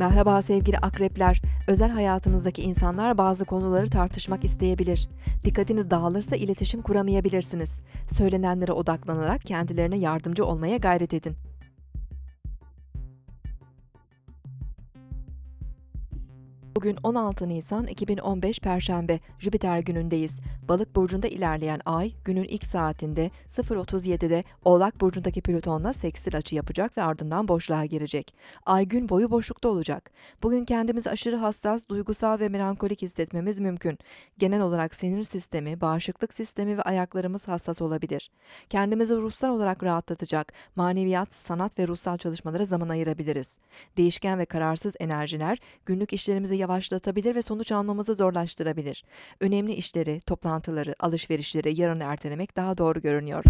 Merhaba sevgili akrepler. Özel hayatınızdaki insanlar bazı konuları tartışmak isteyebilir. Dikkatiniz dağılırsa iletişim kuramayabilirsiniz. Söylenenlere odaklanarak kendilerine yardımcı olmaya gayret edin. Bugün 16 Nisan 2015 Perşembe, Jüpiter günündeyiz. Balık burcunda ilerleyen ay, günün ilk saatinde 0.37'de Oğlak burcundaki Plüton'la sekstil açı yapacak ve ardından boşluğa girecek. Ay gün boyu boşlukta olacak. Bugün kendimizi aşırı hassas, duygusal ve melankolik hissetmemiz mümkün. Genel olarak sinir sistemi, bağışıklık sistemi ve ayaklarımız hassas olabilir. Kendimizi ruhsal olarak rahatlatacak, maneviyat, sanat ve ruhsal çalışmalara zaman ayırabiliriz. Değişken ve kararsız enerjiler günlük işlerimizi yavaşlatabilir ve sonuç almamızı zorlaştırabilir. Önemli işleri, toplantıları, alışverişleri yarın ertelemek daha doğru görünüyor.